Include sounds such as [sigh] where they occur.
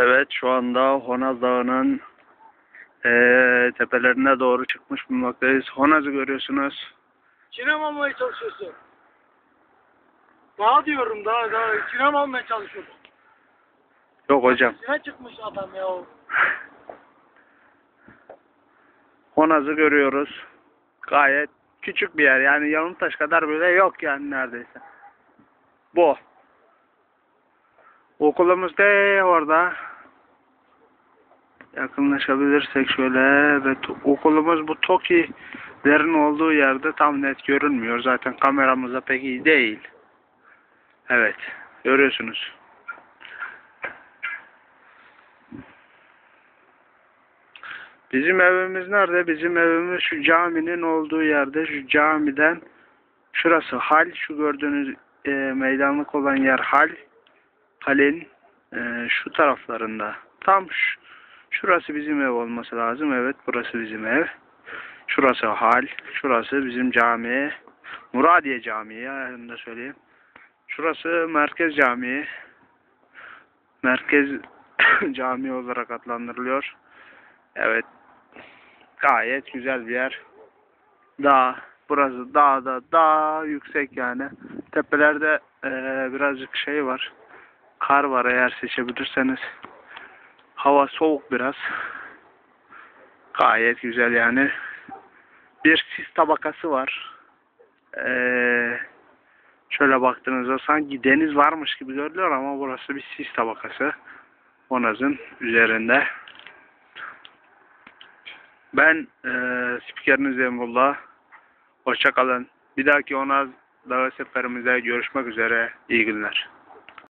Evet şu anda Honaz Dağı'nın eee tepelerine doğru çıkmış bulunmaktayız. Honaz'ı görüyorsunuz. Kinem almaya çalışıyorsun. Daha diyorum daha daha kinem almaya çalışıyordum. Yok hocam. Kime çıkmış adam ya o. [laughs] Honaz'ı görüyoruz. Gayet küçük bir yer. Yani Yalıntaş kadar bile yok yani neredeyse. Bu. Okulumuz de orada. Yakınlaşabilirsek şöyle ve to- okulumuz bu Toki'lerin olduğu yerde tam net görünmüyor. Zaten kameramıza pek iyi değil. Evet. Görüyorsunuz. Bizim evimiz nerede? Bizim evimiz şu caminin olduğu yerde. Şu camiden şurası hal. Şu gördüğünüz e, meydanlık olan yer hal. Halin e, şu taraflarında. Tam şu, şurası bizim ev olması lazım. Evet burası bizim ev. Şurası hal. Şurası bizim cami. Muradiye Camii ya da söyleyeyim. Şurası Merkez Camii. Merkez [coughs] Camii olarak adlandırılıyor. Evet. Gayet güzel bir yer. Dağ. Burası dağda dağ yüksek yani. Tepelerde eee, birazcık şey var. Kar var eğer seçebilirseniz. Hava soğuk biraz. Gayet güzel yani. Bir sis tabakası var. Eee şöyle baktığınızda sanki deniz varmış gibi görülüyor ama burası bir sis tabakası. Honaz'ın üzerinde. Ben eee spikeriniz Emrullah. Hoşça kalın. Bir dahaki Onaz Dağı seferimizde görüşmek üzere. İyi günler.